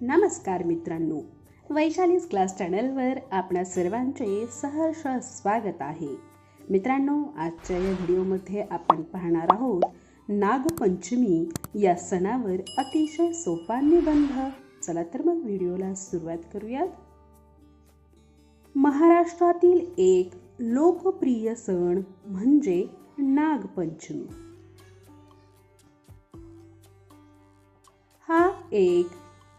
नमस्कार मित्रांनो. वैशालीज क्लास चॅनलवर आपणा सर्वांचे सहर्ष स्वागत आहे. मित्रांनो आजच्या या व्हिडिओमध्ये आपण पाहणार आहोत नागपंचमी या सणावर अतिशय सोपा निबंध. चला तर मग व्हिडिओला सुरुवात करूयात. महाराष्ट्रातील एक लोकप्रिय सण म्हणजे नागपंचमी. हा एक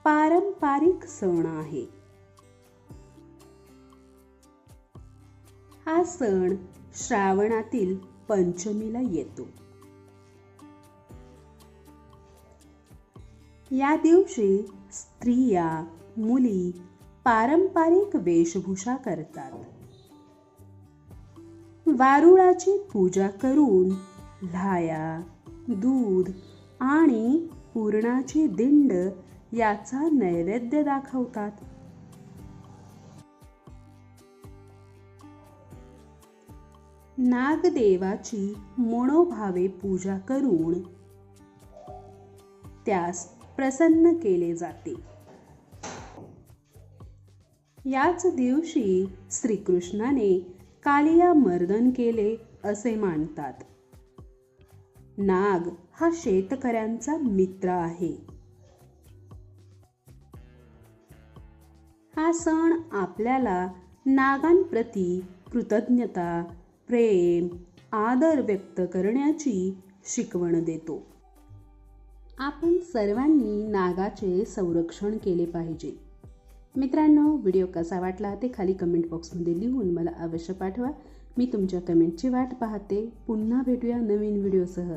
पारंपरिक सण आहे. हा सण श्रावणातील पंचमीला येतो. या दिवशी स्त्रिया मुली पारंपरिक वेशभूषा करतात. वारुळाची पूजा करून लाया दूध आणि पूर्णाची दिंड याचा नैवेद्य दाखवतात. नागदेवाची मनोभावे पूजा करून त्यास प्रसन्न केले जाते. याच दिवशी श्रीकृष्णाने कालिया मर्दन केले असे मानतात. नाग हा शेतकऱ्यांचा मित्र आहे. हा सण आपल्याला नागांप्रती कृतज्ञता प्रेम आदर व्यक्त करण्याची शिकवण देतो. आपण सर्वांनी नागाचे संरक्षण केले पाहिजे. मित्रांनो व्हिडिओ कसा वाटला ते खाली कमेंट बॉक्समध्ये लिहून मला अवश्य पाठवा. मी तुमच्या कमेंटची वाट पाहते. पुन्हा भेटूया नवीन व्हिडिओसह.